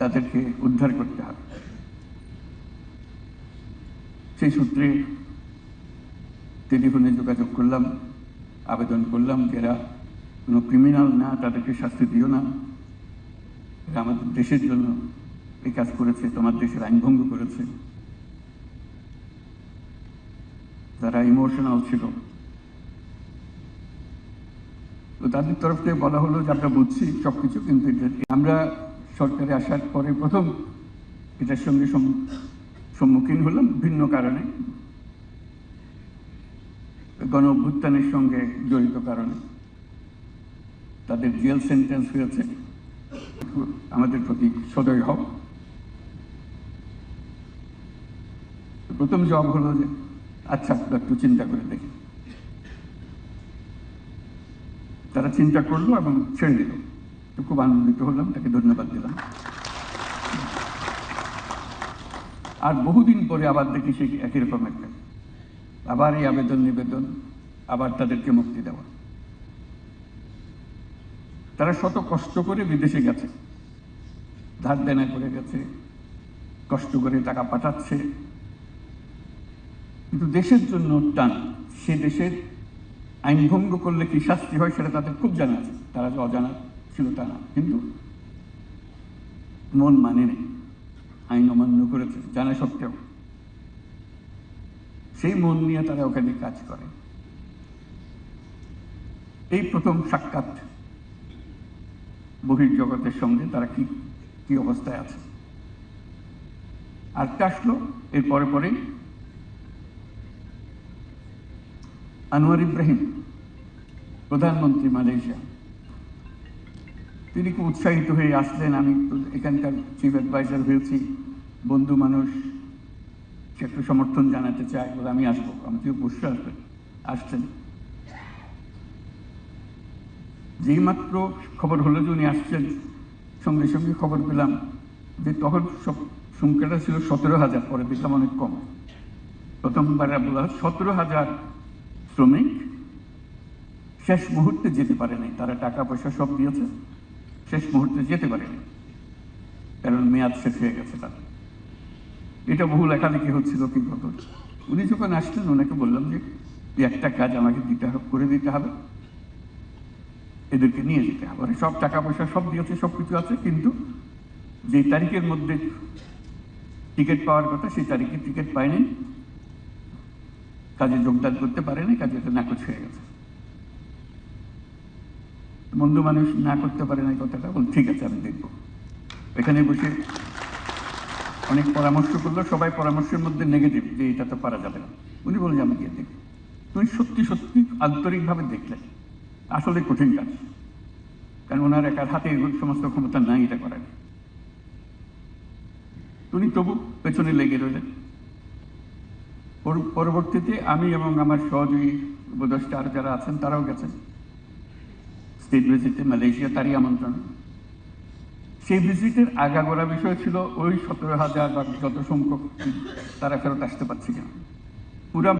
তাদেরকে উদ্ধার করতে হবে। সেই সূত্রে টেলিফোনে যোগাযোগ করলাম, আবেদন করলাম যে এরা কোনো ক্রিমিনাল না, তাদেরকে শাস্তি দিও না। আমাদের দেশের জন্য এই কাজ করেছে, তোমার দেশের আইন ভঙ্গ করেছে। তারা ইমোশনাল ছিল। তো তাদের তরফ থেকে বলা হলো যে আমরা বুঝছি সব কিছু কিন্তু আমরা সরকারে আসার পরে প্রথম এটার সঙ্গে সম- সম্মুখীন হলাম ভিন্ন কারণে। গণ অভ্যুত্থানের সঙ্গে জড়িত কারণে। তাদের জেল সেন্টেন্স হয়েছে। আমাদের প্রতি সদয় হও। প্রথম জবাব হলো যে আচ্ছা একটু চিন্তা করে দেখি। তারা চিন্তা করল এবং ছেড়ে দিল। খুব আনন্দিত হলাম, তাকে ধন্যবাদ দিলাম। আর বহুদিন পরে আবার দেখি সে একই রকম একটা। আবার এই আবেদন, নিবেদন, আবার তাদেরকে মুক্তি দেওয়া। তারা শত কষ্ট করে বিদেশে গেছে। ধার দেনা করে গেছে, কষ্ট করে টাকা পাঠাচ্ছে। কিন্তু দেশের জন্য টান, সে দেশের আইন ভঙ্গ করলে কি শাস্তি হয় সেটা তাদের খুব জানা আছে। তারা যে অজানা। ছিল তা না কিন্তু মন মানে নেই। আইন অমান্য করেছে, জানা সত্ত্বেও সেই মন নিয়ে তারা ওখানে কাজ করে। এই প্রথম সাক্ষাৎ বহির্জগতের সঙ্গে তারা কি কি অবস্থায় আছে? আরেকটা আসলো এর পরে পরেই আনোয়ার ইব্রাহিম, প্রধানমন্ত্রী মালয়েশিয়া। তিনি খুব উৎসাহিত হয়ে আসলেন। আমি এখানকার চিফ অ্যাডভাইজার হয়েছি, বন্ধু মানুষ, সে একটু সমর্থন জানাতে চায় বলে আমি আসব আমাকে অবশ্যই আসবেন। আসছেন। যেই মাত্র খবর হলো যে উনি আসছেন, সঙ্গে সঙ্গে খবর পেলাম যে তখন সব সংখ্যাটা ছিল সতেরো হাজার, পরে দেখলাম অনেক কম। প্রথমবার বলা সতেরো হাজার শ্রমিক শেষ মুহূর্তে যেতে পারে নাই, তারা টাকা পয়সা সব দিয়েছে। শেষ মুহূর্তে যেতে পারেনি। কারণ মেয়াদ শেষ হয়ে গেছে তার। এটা বহু লেখালেখি হচ্ছিল কি কত? উনি যখন আসলেন, ওনাকে বললাম যে একটা কাজ আমাকে দিতে হবে করে দিতে হবে। এদেরকে নিয়ে যেতে হবে। সব টাকা পয়সা সব দিয়েছে সব কিছু আছে, কিন্তু যে তারিখের মধ্যে টিকিট পাওয়ার কথা, সেই তারিখে টিকিট পায়নি। কাজে যোগদান করতে পারেনি, কাজে এটা নাকচ হয়ে গেছে। বন্ধু মানুষ না করতে পারে না এই কথাটা, বল, ঠিক আছে, আমি দেখব। এখানে বসে অনেক পরামর্শ করল, সবাই পরামর্শের মধ্যে নেগেটিভ যে এটা তো পারা যাবে না। উনি বললেন আমি গিয়ে দেখি তুমি সত্যি সত্যি আন্তরিকভাবে দেখলে। আসলে কঠিন কাজ। কারণ ওনার একার হাতে সমস্ত ক্ষমতা নাই এটা করার। উনি তবু পেছনে লেগে রইলেন। পরবর্তীতে আমি এবং আমার সহযোগী উপদেষ্টা আর যারা আছেন, তারাও গেছেন। স্টেট ভিজিটে মালয়েশিয়া তারই আমন্ত্রণ। সেই ভিজিটের আগাগোড়া বিষয় ছিল ওই সতেরো হাজার বা যত সংখ্যক তারা ফেরত আসতে পারছি কিনা। পুরা